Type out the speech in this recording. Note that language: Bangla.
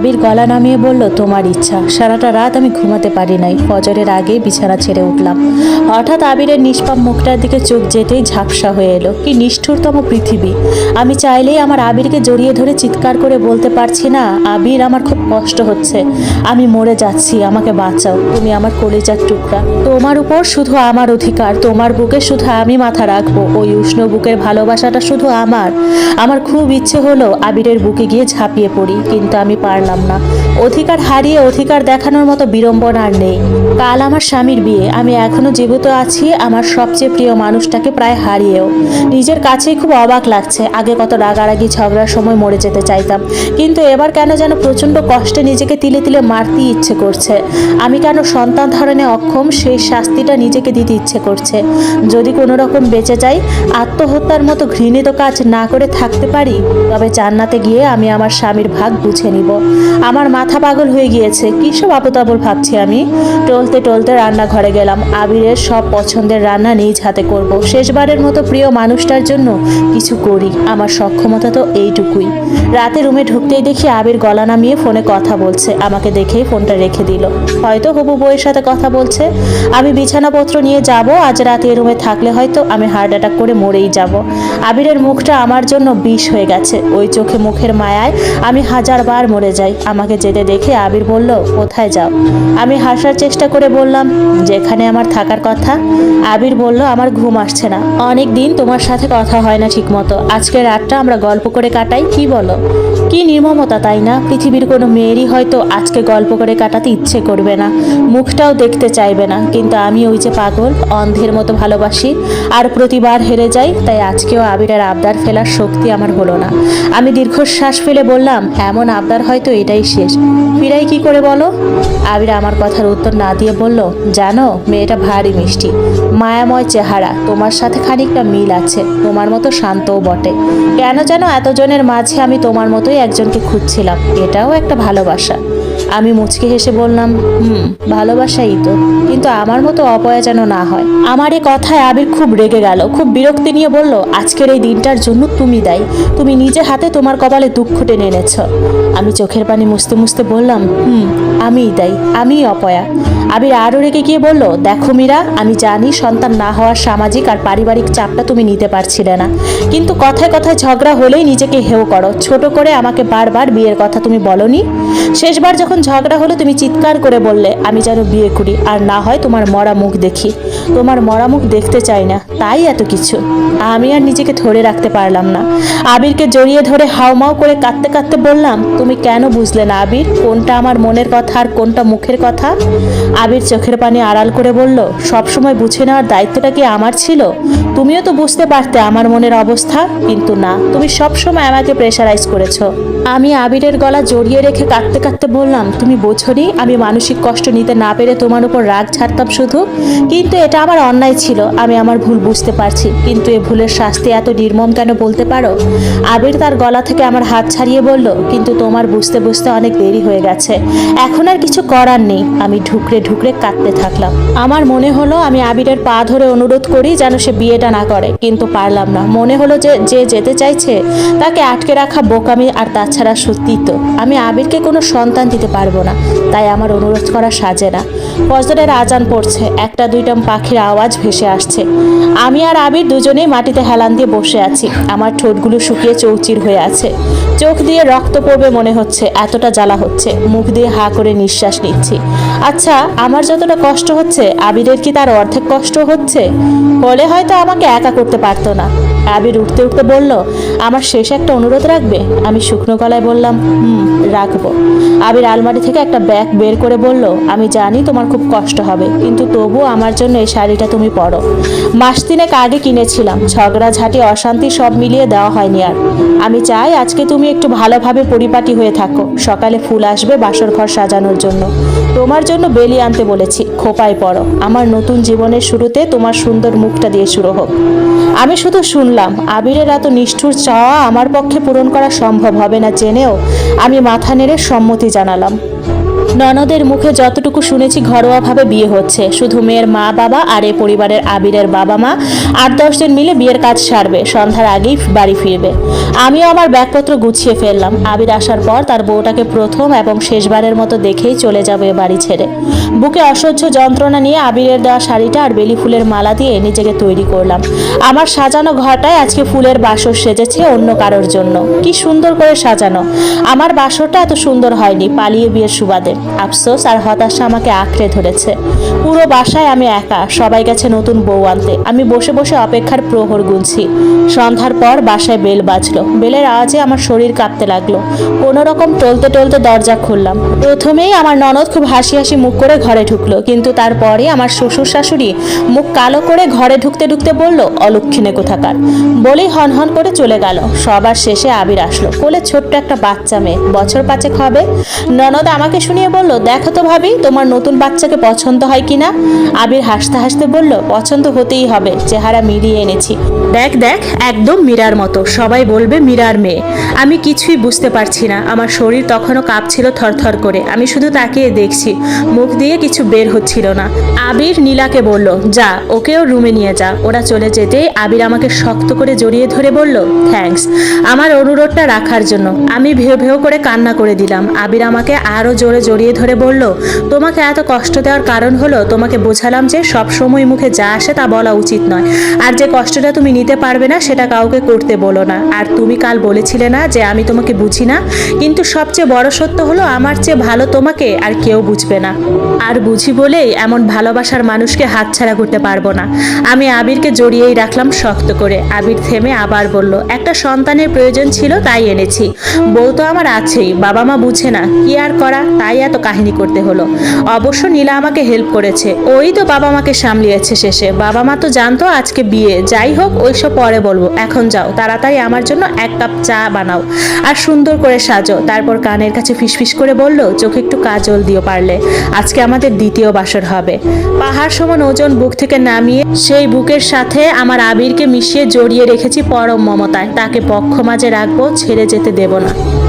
আবির গলা নামিয়ে বলল, তোমার ইচ্ছা। সারাটা রাত আমি ঘুমাতে পারি নাই। ফজরের আগে বিছানা ছেড়ে উঠলাম। হঠাৎ আবিরের নিষ্পাপ মুখটার দিকে চোখ যেতেই ঝাপসা হয়ে এলো। কি নিষ্ঠুরতম পৃথিবী। আমি চাইলেই আমার আবিরকে জড়িয়ে ধরে চিৎকার করে বলতে পারছি না। আবির আমার খুব কষ্ট হচ্ছে। আমি মরে যাচ্ছি। আমাকে বাঁচাও। তুমি আমার কলিজার টুকরা। তোমার উপর শুধু আমার অধিকার। তোমার বুকে শুধু আমি মাথা রাখব। ওই উষ্ণ বুকের ভালোবাসাটা শুধু আমার। আমার খুব ইচ্ছে হলো আবিরের বুকে গিয়ে ঝাঁপিয়ে পড়ি। কিন্তু আমি পারলাম না। অধিকার হারিয়ে অধিকার দেখানোর মতো বিড়ম্বনা আর নেই। কাল আমার স্বামীর বিয়ে। আমি এখনও জীবিত আছি, আমার সবচেয়ে প্রিয় মানুষটাকে প্রায় হারিয়েও। নিজের কাছেই খুব অবাক লাগছে, আগে কত রাগারাগি ঝগড়ার সময় মরে যেতে চাইতাম। কিন্তু এবার কেন যেন প্রচণ্ড কষ্টে নিজেকে তিলে তিলে মারতে ইচ্ছে করছে। আমি কেন সন্তান ধারণে অক্ষম, সেই শাস্তিটা নিজেকে দিতে ইচ্ছে করছে। যদি কোনো রকম বেঁচে যাই, আত্মহত্যার মতো ঘৃণিত কাজ না করে থাকতে পারি, তবে জান্নাতে গিয়ে আমি আমার স্বামীর ভাগ বুঝে নিব। আমার মাথা পাগল হয়ে গিয়েছে। কী সব আপতাবল ভাবছি আমি? টলতে টলতে রান্নাঘরে গেলাম। আবিরের সব পছন্দের রান্না নিজ হাতে করব। শেষবারের মতো প্রিয় মানুষটার জন্য কিছু করি। আমার সক্ষমতা তো এইটুকুই। রাতে রুমে ঢুকতেই দেখি আবির গলা নামিয়ে ফোনে কথা বলছে। আমাকে দেখেই ফোনটা রেখে দিল। হয়তো হবু বউয়ের সাথে কথা বলছে। আমি বিছানাপত্র নিয়ে যাব। আজ রাতে এ রুমে থাকলে হয়তো আমি হার্ট অ্যাটাক করে মরেই যাব। আবিরের মুখটা আমার জন্য বিষ হয়ে গেছে। ওই চোখে মুখের মায়ায় আমি হাজারবার মরে যাই আমাকে যেতে দেখে আবির বলল, কোথায় যাও? আমি হাসার চেষ্টা করে বললাম, যেখানে আমার থাকার কথা। আবির বলল, আমার ঘুম আসছে না। অনেক দিন তোমার সাথে কথা হয় না ঠিকমতো। আজকে রাতটা আমরা গল্প করে কাটাই, কি বলো? কি নির্মমতা, তাই না? পৃথিবীর কোনো মেয়েরই হয়তো আজকে গল্প করে কাটাতে ইচ্ছে করবে না। মুখটাও দেখতে চাইবে না। কিন্তু আমি ওই যে পাগল, অন্ধের মতো ভালোবাসি। আর প্রতিবার হেরে যাই, তাই আজকেও আবিরের আবদার ফেলার শক্তি আমার হলো না। আমি দীর্ঘশ্বাস ফেলে বললাম, এমন আবদার হয়তো এটাই শেষ। ফিরাই কি করে বলো? আবির আমার কথার উত্তর না দিয়ে বলল, জানো, মেয়েটা ভারী মিষ্টি। মায়াময় চেহারা। তোমার সাথে খানিকটা মিল আছে। তোমার মতো শান্তও বটে। কেন যেন এতজনের মাঝে আমি তোমার মতোই একজনকে খুঁজছিলাম। এটাও একটা ভালোবাসা। আমি মুচকে হেসে বললাম, হুম, ভালোবাসাই তো, কিন্তু আমার মতো অপয়া যেন না হয়। আমার এই কথায় আবির খুব রেগে গেল, খুব বিরক্তি নিয়ে বলল, আজকের এই দিনটার জন্য তুমি দায়ী, তুমি নিজে হাতে তোমার কপালে দুঃখ টেনে এনেছ। আমি চোখের পানি মুছতে মুছতে বললাম, হুম, আমিই দায়ী, আমিই অপয়া। আবির আরও রেগে গিয়ে বলল, দেখো মীরা, আমি জানি সন্তান না হওয়ার সামাজিক আর পারিবারিক চাপটা তুমি নিতে পারছিলে না, কিন্তু কথায় কথায় ঝগড়া হলেই নিজেকে হেও করো। ছোট করে আমাকে বারবার বিয়ের কথা তুমি বলনি শেষবার যখন ঝগড়া হলো, তুমি চিৎকার করে বললে, আমি যেন বিয়ে করি, আর না হয় তোমার মরা মুখ দেখি। তোমার মরা মুখ দেখতে চাই না, তাই এত কিছু। আমি আর নিজেকে ধরে রাখতে পারলাম না। আবিরকে জড়িয়ে ধরে হাউমাউ করে কাঁদতে কাঁদতে বললাম, তুমি কেন বুঝলে না আবির? কোনটা আমার মনের কথা আর কোনটা মুখের কথা? আবির চোখের পানি আড়াল করে বলল, সবসময় বুঝে নেওয়ার দায়িত্বটা কি আমার ছিল? তুমিও তো বুঝতে পারতে আমার মনের অবস্থা, কিন্তু না, তুমি সবসময় আমাকে প্রেশারাইজ করেছ। আমি আবিরের গলা জড়িয়ে রেখে কাঁদতে কাঁদতে বললাম, তুমি বোঝনি, আমি মানসিক কষ্ট নিতে না পেরে তোমার উপর রাগ ছাড়তাম শুধু। কিন্তু এটা আমার অন্যায় ছিল, আমি আমার ভুল বুঝতে পারছি। কিন্তু এ ভুলের শাস্তি এত নির্মম কেন বলতে পারো? আবির তার গলা থেকে আমার হাত ছাড়িয়ে বলল, কিন্তু তোমার বুঝতে বুঝতে অনেক দেরি হয়ে গেছে। এখন আর কিছু করার নেই। আমি ঢুকরে ঢুকরে কাঁদতে থাকলাম। আমার মনে হলো আমি আবিরের পা ধরে অনুরোধ করি যেন সে বিয়েটা না করে, কিন্তু পারলাম না। মনে হলো যে যে যেতে চাইছে, তাকে আটকে রাখা বোকামি আর তাছাড়া সত্যি তো। আমি আবিরকে কোনো সন্তান দিতে পারব না। তাই আমার অনুরোধ করা সাজে না। ফজরের আজান পড়ছে। একটা দুইটা পাখির আওয়াজ ভেসে আসছে। আমি আর আবির দুজনেই মাটিতে হেলান দিয়ে বসে আছি। আমার ঠোঁটগুলো শুকিয়ে চৌচির হয়ে আছে। চোখ দিয়ে রক্ত পড়বে মনে হচ্ছে। এতটা জ্বালা হচ্ছে। মুখ দিয়ে হা করে নিঃশ্বাস নিচ্ছি। আচ্ছা আমার যতটা কষ্ট হচ্ছে, আবিরের কি তার অর্ধেক কষ্ট হচ্ছে? হলে হয়তো আমাকে একা করতে পারতো না। আবির উঠতে উঠতে বলল, আমার শেষ একটা অনুরোধ রাখবে? আমি শুকনো গলায় বললাম, হুম, রাখব। আবির আলমারি থেকে একটা ব্যাগ বের করে বলল, আমি জানি তোমার খুব কষ্ট হবে, কিন্তু তবু আমার জন্য এই শাড়িটা তুমি পরো। মাস তিনেক আগে কিনেছিলাম। ঝগড়া, ঝাঁটি, অশান্তি সব মিলিয়ে দেওয়া হয়নি আর। আমি চাই আজকে তুমি একটু ভালোভাবে পরিপাটি হয়ে থাকো। সকালে ফুল আসবে বাসর ঘর সাজানোর জন্য। তোমার জন্য বেলি আনতে বলেছি, খোপায় পড়ো আমার নতুন জীবনের শুরুতে তোমার সুন্দর মুখটা দিয়ে শুরু হোক। আমি শুধু শুনলাম, আবিরের এত নিষ্ঠুর চাওয়া আমার পক্ষে পূরণ করা সম্ভব হবে না। জেনেও আমি মাথা নেড়ে সম্মতি জানালাম। ননদের মুখে যতটুকু শুনেছি ঘরোয়াভাবে বিয়ে হচ্ছে। শুধু মেয়ের মা বাবা আর এ পরিবারের আবিরের বাবা মা। আট দশ জন মিলে বিয়ের কাজ সারবে, সন্ধ্যার আগেই বাড়ি ফিরবে। আমিও আমার ব্যাগপত্র গুছিয়ে ফেললাম। আবির আসার পর তার বউটাকে প্রথম এবং শেষবারের মতো দেখেই চলে যাবে বাড়ি ছেড়ে। বুকে অসহ্য যন্ত্রণা নিয়ে আবিরের দেওয়া শাড়িটা আর বেলি ফুলের মালা দিয়ে নিজেকে তৈরি করলাম। আমার সাজানো ঘরটায় আজকে ফুলের বাসর সেজেছে অন্য কারোর জন্য। কি সুন্দর করে সাজানো। আমার বাসরটা এত সুন্দর হয়নি, পালিয়ে বিয়ের সুবাদে। আফসোস আর হতাশা আমাকে আঁকড়ে ধরেছে। পুরো বাসায় আমি একা, সবাই গেছে নতুন বউ আনতে। আমি বসে বসে অপেক্ষার প্রহর গুনছি। সন্ধ্যার পর বাসায় বেল বাজলো। বেলের আওয়াজে আমার শরীর কাঁপতে লাগল। কোনো রকম টলতে টলতে দরজা খুললাম। প্রথমেই আমার ননদ খুব হাসি হাসি মুখ করে ঘরে ঢুকলো, কিন্তু তারপরে আমার শ্বশুর শাশুড়ি মুখ কালো করে ঘরে ঢুকতে ঢুকতে বলল, অলক্ষিণে কোথাকার? বলেই হন হন করে চলে গেল। সবার শেষে আবির আসলো। কোলে ছোট্ট একটা বাচ্চা মেয়ে। বছর পাঁচেক হবে। ননদ আমাকে শুনিয়ে বলল, দেখো তো ভাবি, তোমার নতুন বাচ্চাকে পছন্দ হয় কিনা? আবির হাসতে হাসতে বলল, পছন্দ হতেই হবে, চেহারা মিলিয়ে এনেছি। দেখ দেখ, একদম মীরার মতো, সবাই বলবে মীরার মেয়ে। আমি কিছুই বুঝতে পারছি না, আমার শরীর তখনও কাঁপছিল থরথর করে, আমি শুধু তাকিয়ে দেখছি, মুখ দিয়ে কিছু বের হচ্ছিল না। আবির নীলাকে বলল, যা ওকেও রুমে নিয়ে যা। ওরা চলে যেতে আবির আমাকে শক্ত করে জড়িয়ে ধরে বলল, থ্যাঙ্কস, আমার অনুরোধটা রাখার জন্য। আমি ভেউ ভেউ করে কান্না করে দিলাম। আবির আমাকে আরও জোরে জড়িয়ে ধরে বলল, তোমাকে এত কষ্ট দেওয়ার কারণ হলো তোমাকে বোঝালাম যে সব সময় মুখে যা আসে তা বলা উচিত নয়। আর যে কষ্টটা তুমি নিতে পারবে না সেটা কাউকে করতে বলো না। আর তুমি কাল বলেছিলে না যে আমি তোমাকে বুঝি না, কিন্তু সবচেয়ে বড় সত্য হলো আমার চেয়ে ভালো তোমাকে আর কেউ বুঝবে না। আর বুঝি বলেই এমন ভালোবাসার মানুষকে হাতছাড়া করতে পারব না। আমি আবিরকে জড়িয়েই রাখলাম শক্ত করে। আবির থেমে আবার বলল, একটা সন্তানের প্রয়োজন ছিল তাই এনেছি। বউ তো আমার আছেই, বাবা মা বুঝে না। কি আর করা? তাই এত কাহিনী করতে হলো। অবশ্য নীলা আমাকে হেল্প করেছে। ওই তো বাবা মাকে সামলিয়েছে শেষে। বাবা মা তো জানতো আজকে বিয়ে। যাই হোক, ওইসব পরে বলব। এখন যাও, তাড়াতাড়ি আমার জন্য এক কাপ চা বানাও আর সুন্দর করে সাজো। তারপর কানের কাছে ফিসফিস করে বলল, চোখে একটু কাজল দিও পারলে। আজকে আমাদের দ্বিতীয় বাসর হবে। পাহাড় সমান ওজন বুক থেকে নামিয়ে সেই বুকের সাথে আমার আবিরকে মিশিয়ে জড়িয়ে রেখেছি পরম মমতায়। তাকে পক্ষ মাঝে রাখব, ছেড়ে যেতে দেব না।